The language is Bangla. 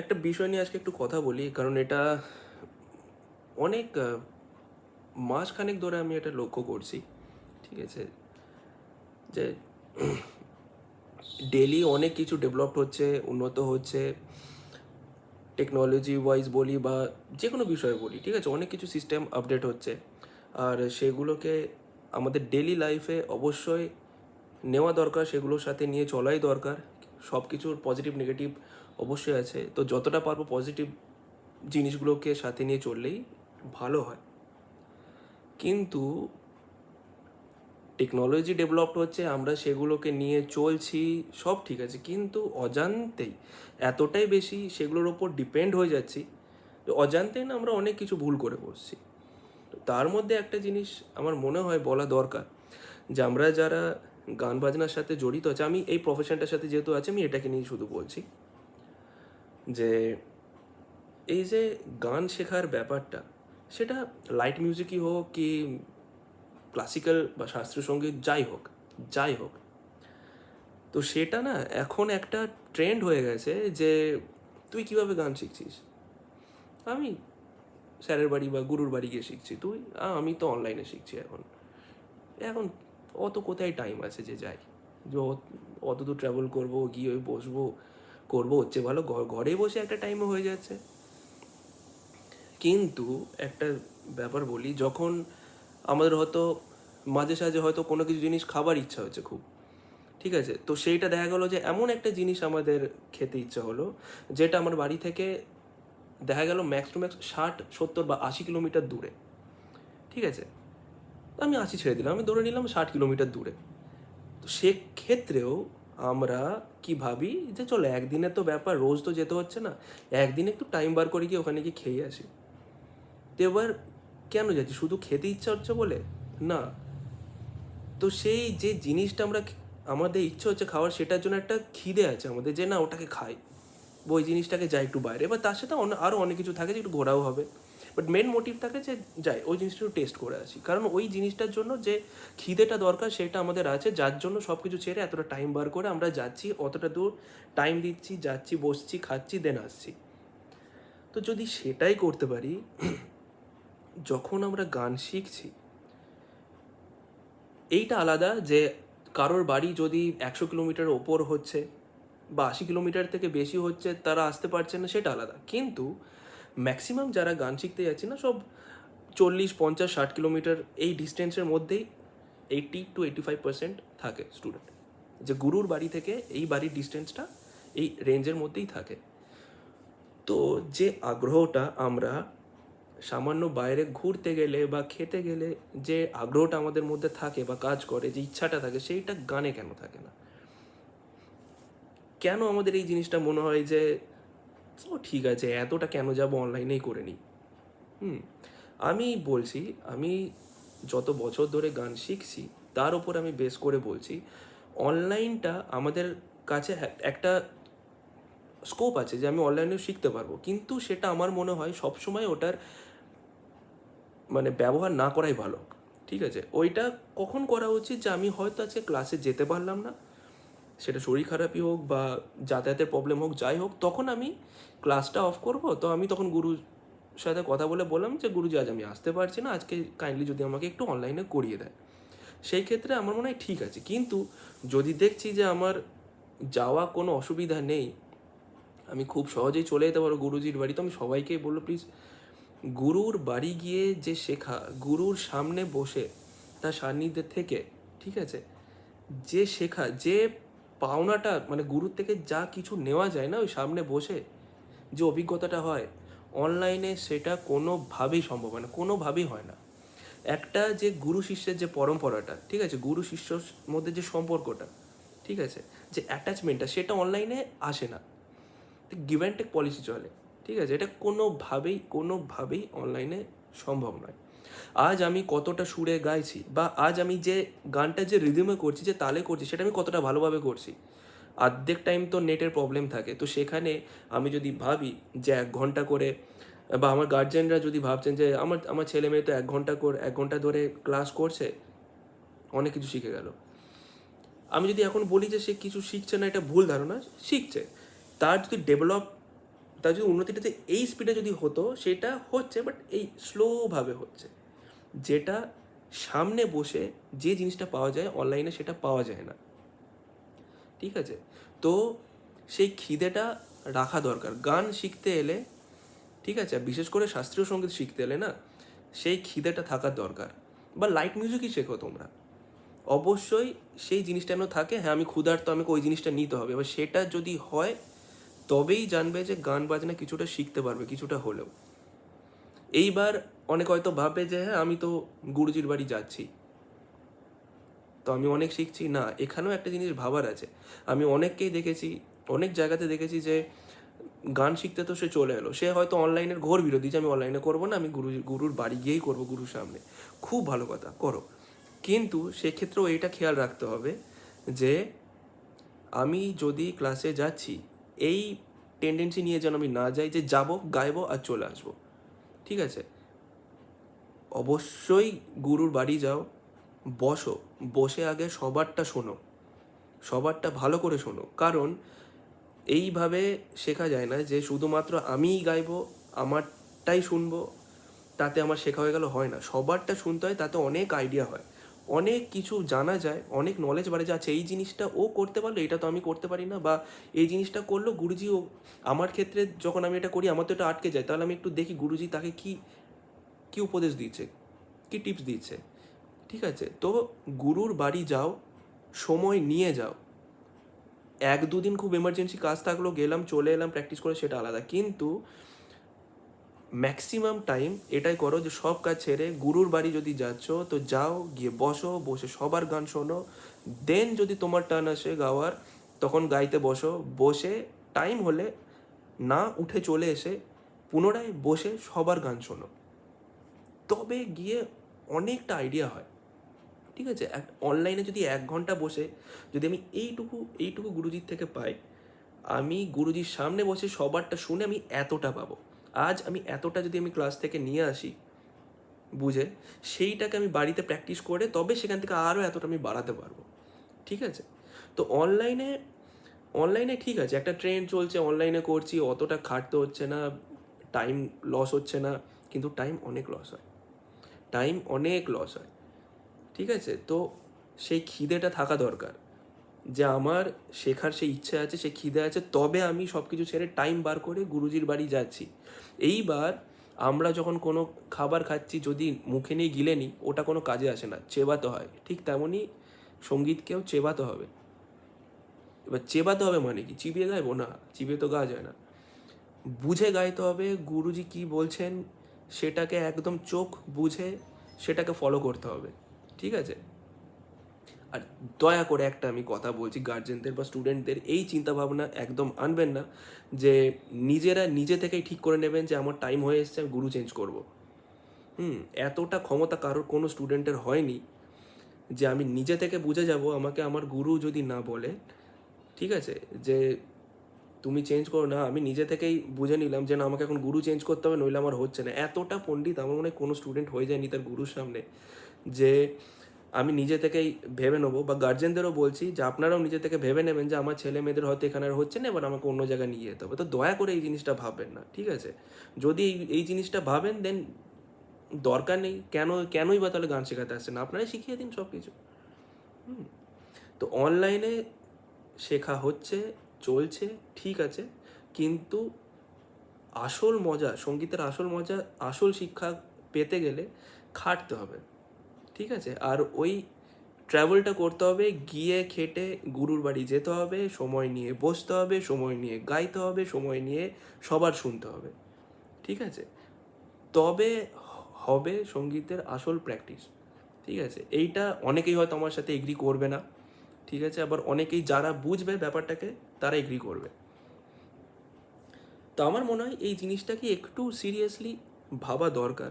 একটা বিষয় নিয়ে আজকে একটু কথা বলি, কারণ এটা অনেক মাসখানেক ধরে আমি এটা লক্ষ্য করছি, ঠিক আছে? যে ডেলি অনেক কিছু ডেভেলপড হচ্ছে, উন্নত হচ্ছে টেকনোলজি ওয়াইজ বলি বা যে কোনো বিষয়ে বলি, ঠিক আছে? অনেক কিছু সিস্টেম আপডেট হচ্ছে, আর সেগুলোকে আমাদের ডেলি লাইফে অবশ্যই নেওয়া দরকার, সেগুলোর সাথে নিয়ে চলাই দরকার সব কিছুর পজিটিভ নেগেটিভ অবশ্যই আছে। তো যতটা পারব পজিটিভ জিনিসগুলোকে সাথে নিয়ে চললেই ভালো হয়। কিন্তু টেকনোলজি ডেভেলপড হচ্ছে, আমরা সেগুলোকে নিয়ে চলছি, সব ঠিক আছে। কিন্তু অজান্তেই, এতটাই বেশি সেগুলোর ওপর ডিপেন্ড হয়ে যাচ্ছি যে অজান্তেই না আমরা অনেক কিছু ভুল করে বসছি। তো তার মধ্যে একটা জিনিস আমার মনে হয় বলা দরকার, যে আমরা যারা গান বাজনার সাথে জড়িত আছে, আমি এই প্রফেশনটার সাথে যেহেতু আছে, আমি এটাকে নিয়ে শুধু বলছি। যে এই যে গান শেখার ব্যাপারটা, সেটা লাইট মিউজিকই হোক কি ক্লাসিক্যাল বা শাস্ত্রীয় সংগীত যাই হোক যাই হোক। তো সেটা না এখন একটা ট্রেন্ড হয়ে গেছে যে তুই কীভাবে গান শিখছিস? আমি স্যারের বাড়ি বা গুরুর বাড়ি গিয়ে শিখছি, তুই আমি তো অনলাইনে শিখছি এখন। এখন অত কোথায় টাইম আছে যে যাই? যে অত- দূর ট্রাভেল করব, গিয়ে বসবো করব, হচ্ছে ভালো, ঘরে বসে একটা টাইমও হয়ে যাচ্ছে। কিন্তু একটা ব্যাপার বলি, যখন আমাদের হয়তো মাঝে সাঝে হয়তো কোনো কিছু জিনিস খাবার ইচ্ছা হচ্ছে খুব, ঠিক আছে? তো সেইটা দেখা গেলো যে এমন একটা জিনিস আমাদের খেতে ইচ্ছা হলো, যেটা আমার বাড়ি থেকে দেখা গেল ম্যাক্স টু ম্যাক্স ষাট, সত্তর বা আশি কিলোমিটার দূরে, ঠিক আছে? আমি আশি ছেড়ে দিলাম, আমি ধরে নিলাম ষাট কিলোমিটার দূরে। তো সেক্ষেত্রেও আমরা কি ভাবি যে চলো একদিনের তো ব্যাপার, রোজ তো যেতে হচ্ছে না। একদিন একটু টাইম বার করে গিয়ে ওখানে গিয়ে খেয়ে আসি। তো এবার কেন যাচ্ছি? শুধু খেতে ইচ্ছা হচ্ছে বলে? না। তো সেই যে জিনিসটা আমরা আমাদের ইচ্ছে হচ্ছে খাওয়ার, সেটার জন্য একটা খিদে আছে আমাদের যে না, ওটাকে খাই। ওই জিনিসটাকে যাই একটু বাইরে। এবার তার সাথে আরও অনেক কিছু থাকে যে একটু ঘোরাও হবে। বাট মেন মোটিভ থাকে যে, যাই, ওই জিনিসটা একটু টেস্ট করে আসি। কারণ ওই জিনিসটার জন্য যে, খিদেটা দরকার সেটা আমাদের আছে, যার জন্য সব কিছু ছেড়ে এতটা টাইম বার করে আমরা যাচ্ছি, অতটা দূর টাইম দিচ্ছি, যাচ্ছি, বসছি, খাচ্ছি দেন আসছি। তো যদি সেটাই করতে পারি, যখন আমরা গান শিখছি, এইটা আলাদা যে, কারোর বাড়ি যদি একশো কিলোমিটার ওপর হচ্ছে বা আশি কিলোমিটার থেকে বেশি হচ্ছে, তারা আসতে পারছে না, সেটা আলাদা। কিন্তু ম্যাক্সিমাম যারা গান শিখতে যাচ্ছে না, সব চল্লিশ, পঞ্চাশ, ষাট কিলোমিটার এই ডিস্টেন্সের মধ্যেই eighty to eighty five percent থাকে স্টুডেন্ট যে গুরুর বাড়ি থেকে এই বাড়ির ডিস্টেন্সটা এই রেঞ্জের মধ্যেই থাকে। তো যে আগ্রহটা আমরা সামান্য বাইরে ঘুরতে গেলে বা খেতে গেলে যে আগ্রহটা আমাদের মধ্যে থাকে বা কাজ করে, যে ইচ্ছাটা থাকে, সেইটা গানে কেন থাকে না? কেন আমাদের এই জিনিসটা মনে হয় যে ও ঠিক আছে, এতটা কেন যাব অনলাইনেই করে নিই। হুম, আমি বলছি, আমি যত বছর ধরে গান শিখছি, তার উপর আমি বেস করে বলছি অনলাইনটা আমাদের কাছে এক- একটা স্কোপ আছে যে আমি অনলাইনেও শিখতে পারব। কিন্তু সেটা আমার মনে হয় সবসময় ওটার মানে ব্যবহার না করাই ভালো। ঠিক আছে? ওইটা কখন করা উচিত যে আমি হয়তো আজকে ক্লাসে যেতে পারলাম না? সেটা শরীর খারাপই হোক বা যাতায়াতের প্রবলেম হোক, যাই হোক, তখন আমি ক্লাসটা অফ করব। তো আমি তখন গুরুর সাথে কথা বলে বললাম যে, গুরুজি, আজ আমি আসতে পারছি না। আজকে কাইন্ডলি যদি আমাকে একটু অনলাইনে করিয়ে দেয়। সেই ক্ষেত্রে আমার মনে হয় ঠিক আছে। কিন্তু যদি দেখছি যে আমার যাওয়া কোনো অসুবিধা নেই, আমি খুব সহজেই চলে যেতে পারো গুরুজির বাড়ি তো আমি সবাইকেই বলল প্লিজ গুরুর বাড়ি গিয়ে যে শেখা, গুরুর সামনে বসে তার সান্নিধ্যে থেকে, ঠিক আছে? যে শেখা, যে পাওনাটা মানে গুরুর থেকে যা কিছু নেওয়া যায় না ওই সামনে বসে যে অভিজ্ঞতাটা হয় অনলাইনে সেটা কোনোভাবেই সম্ভব হয় না, কোনোভাবেই হয় না। একটা যে গুরু শিষ্যের যে পরম্পরাটা, ঠিক আছে? গুরু শিষ্যর মধ্যে যে সম্পর্কটা, ঠিক আছে? যে অ্যাটাচমেন্টটা সেটা অনলাইনে আসে না। গিভ অ্যান্ড টেক পলিসি চলে, ঠিক আছে? এটা কোনোভাবেই কোনোভাবেই অনলাইনে সম্ভব নয়। আজ আমি কতটা সুরে গাইছি বা আজ আমি যে গানটা যে রিদমে করছি, যে তালে করছি, সেটা আমি কতটা ভালোভাবে করছি? অর্ধেক টাইম তো নেটের প্রবলেম থাকে। তো সেখানে আমি যদি ভাবি যে এক ঘণ্টা করে, বা আমার গার্জেনরা যদি ভাবছেন যে আমার আমার ছেলে মেয়ে তো এক ঘণ্টা করে, এক ঘণ্টা ধরে ক্লাস করছে, অনেক কিছু শিখে গেল। আমি যদি এখন বলি যে সে কিছু শিখছে না, এটা ভুল ধারণা, শিখছে। তার যদি ডেভেলপ তার যদি উন্নতিটা যে এই স্পিডে যদি হতো, সেটা হচ্ছে বাট এই স্লোভাবে হচ্ছে। যেটা সামনে বসে যে জিনিসটা পাওয়া যায় অনলাইনে সেটা পাওয়া যায় না। ঠিক আছে? তো সেই খিদেটা রাখা দরকার। গান শিখতে এলে, ঠিক আছে? বিশেষ করে শাস্ত্রীয় সংগীত শিখতে এলে না, সেই খিদেটা থাকার দরকার। বা লাইট মিউজিকই শেখো তোমরা। অবশ্যই সেই জিনিসটা যেন থাকে হ্যাঁ আমি ক্ষুধার্ত, আমাকে ওই জিনিসটা নিতে হবে। এবার সেটা যদি হয় তবেই জানবে যে গান বাজনা কিছুটা শিখতে পারবে, কিছুটা হলেও। এইবার অনেক হয়তো ভাববে যে হ্যাঁ আমি তো গুরুজির বাড়ি যাচ্ছি। তো আমি অনেক শিখছি। না, এখানেও একটা জিনিস ভাবার আছে। আমি অনেককেই দেখেছি, অনেক জায়গাতে দেখেছি যে, গান শিখতে তো সে চলে এলো। সে হয়তো অনলাইনের ঘোর বিরোধী যে, আমি অনলাইনে করব না, আমি গুরু, গুরুর বাড়ি গিয়েই করব গুরুর সামনে। খুব ভালো কথা, করো। কিন্তু সেক্ষেত্রেও এটা খেয়াল রাখতে হবে যে, আমি যদি ক্লাসে যাচ্ছি এই টেন্ডেন্সি নিয়ে যেন আমি না যাই যে যাব, গাইবো আর চলে আসব। ঠিক আছে? অবশ্যই গুরুর বাড়ি যাও, বসো, বসে আগে সবারটা শোনো, সবারটা ভালো করে শোনো। কারণ এইভাবে শেখা যায় না যে শুধুমাত্র আমিই গাইবো, আমারটাই শুনব, তাতে আমার শেখা হয়ে গেল হয় না। সবারটা শুনতে হয়, তাতে অনেক আইডিয়া হয়। অনেক কিছু জানা যায়, অনেক নলেজ বাড়ে যাচ্ছে এই জিনিসটা ও করতে পারল, এটা তো আমি করতে পারি না। বা, এই জিনিসটা করল গুরুজি ও আমার ক্ষেত্রে যখন আমি এটা করি, আমার তো এটা আটকে যায়। তাহলে আমি একটু দেখি গুরুজি তাকে কি কি উপদেশ দিচ্ছে কি টিপস দিচ্ছে ঠিক আছে? তো গুরুর বাড়ি যাও, সময় নিয়ে যাও। এক দুদিন খুব এমার্জেন্সি কাজ থাকল, গেলাম, চলে এলাম প্র্যাকটিস করে সেটা আলাদা। কিন্তু ম্যাক্সিমাম টাইম এটাই করো যে সব কাজ ছেড়ে গুরুর বাড়ি যদি যাচ্ছ, তো যাও, গিয়ে বসো, বসে সবার গান শোনো। দেন যদি তোমার টার্ন আসে গাওয়ার, তখন গাইতে বসো। বসে টাইম হলে না উঠে চলে এসে পুনরায় বসে সবার গান শোনো। তবে গিয়ে অনেকটা আইডিয়া হয়। ঠিক আছে? অনলাইনে যদি এক ঘণ্টা বসে, যদি আমি এইটুকু এইটুকু গুরুজির থেকে পাই, আমি গুরুজির সামনে বসে সবারটা শুনে আমি এতটা পাবো। আজ আমি এতটা যদি আমি ক্লাস থেকে নিয়ে আসি, বুঝে, সেইটাকে আমি বাড়িতে প্র্যাকটিস করে তবে সেখান থেকে আরও এতটা আমি বাড়াতে পারব। ঠিক আছে? তো অনলাইনে অনলাইনে ঠিক আছে, একটা ট্রেন্ড চলছে অনলাইনে করছি, অতটা খাটতে হচ্ছে না টাইম লস হচ্ছে না, কিন্তু টাইম অনেক লস হয়। টাইম অনেক লস হয়। ঠিক আছে? তো সেই খিদেটা থাকা দরকার। যে আমার শেখার সেই ইচ্ছা আছে, সে খিদে আছে, তবে আমি সব কিছু ছেড়ে টাইম বার করে গুরুজির বাড়ি যাচ্ছি। এইবার আমরা যখন কোনো খাবার খাচ্ছি, যদি মুখে নিয়ে গিলে নিই, ওটা কোনো কাজে আসে না, চেবাতে হয়। ঠিক তেমনই সঙ্গীতকেও চেবাতে হবে। এবার চেবাতে হবে মানে কি? চিবিয়ে গাইবো? না, চিবিয়ে তো গাওয়া যায় না। বুঝে গাইতে হবে গুরুজি কি বলছেন, সেটাকে একদম চোখ বুঝে সেটাকে ফলো করতে হবে। ঠিক আছে? আর দয়া করে একটা আমি কথা বলছি গার্জেনদের বা স্টুডেন্টদের এই চিন্তা ভাবনা একদম আনবেন না যে নিজেরা নিজে থেকেই ঠিক করে নেবেন যে আমার টাইম হয়ে এসছে, আমি গুরু চেঞ্জ করব। হুম, এতটা ক্ষমতা কারোর কোনো স্টুডেন্টের হয়নি যে আমি নিজে থেকে বুঝে যাব আমাকে আমার গুরু যদি না বলে, ঠিক আছে? যে তুমি চেঞ্জ করো, না, আমি নিজে থেকেই বুঝে নিলাম যে না, আমাকে এখন গুরু চেঞ্জ করতে হবে, নইলে আমার হচ্ছে না। এতটা পণ্ডিত আমার মনে হয় কোনো স্টুডেন্ট হয়ে যায়নি তার গুরুর সামনে যে আমি নিজে থেকেই ভেবে নেব বা গার্জেনদেরও বলছি যে আপনারাও নিজে থেকে ভেবে নেবেন যে আমার ছেলে মেয়েদের হয়তো এখানে আর হচ্ছে না, এবার আমাকে অন্য জায়গায় নিয়ে যেতে হবে। তো দয়া করে এই জিনিসটা ভাববেন না, ঠিক আছে? যদি এই এই জিনিসটা ভাবেন দেন দরকার নেই। কেন, কেনই বা তাহলে গান শেখাতে আসছেন? আপনারাই শিখিয়ে দিন সব কিছু। তো অনলাইনে শেখা হচ্ছে, চলছে, ঠিক আছে। কিন্তু আসল মজা, সঙ্গীতের আসল মজা, আসল শিক্ষা পেতে গেলে খাটতে হবে। ঠিক আছে? আর ওই ট্রাভেলটা করতে হবে, গিয়ে খেটে গুরুর বাড়ি যেতে হবে, সময় নিয়ে বসতে হবে, সময় নিয়ে গাইতে হবে, সময় নিয়ে সবার শুনতে হবে। ঠিক আছে? তবে হবে সঙ্গীতের আসল প্র্যাকটিস ঠিক আছে? এইটা অনেকেই হয়তো আমার সাথে এগ্রি করবে না। ঠিক আছে? আবার অনেকেই যারা বুঝবে ব্যাপারটাকে, তারা এগ্রি করবে। তো আমার মনে হয় এই জিনিসটাকে একটু সিরিয়াসলি ভাবা দরকার।